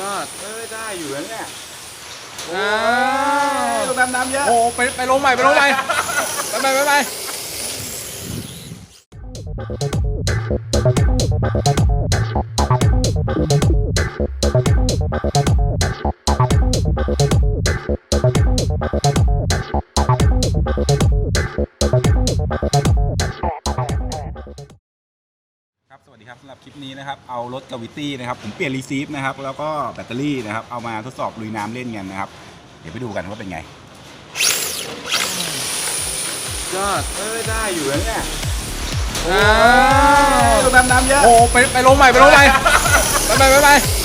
ยอด เออได้อยู่แล้วเนี่ยอ้าวโอ้ยดำน้ำเยอะโอ้ไปไปลงใหม่ไปลงใหม่ไปไปไปไป ครับสวัสดีครับสำหรับคลิปนี้นะครับเอารถกาวิตี้นะครับผมเปลี่ยนรีซีฟนะครับแล้วก็แบตเตอรี่นะครับเอามาทดสอบลุยน้ำเล่นกันนะครับ เดี๋ยวไปดูกันว่าเป็นไงยอดเออได้อยู่แล้วเนี่ยอ้าวโอ้ยดำน้ำเยอะโอ้ไปไปลงใหม่ไปลงใหม่ไปไปไปไป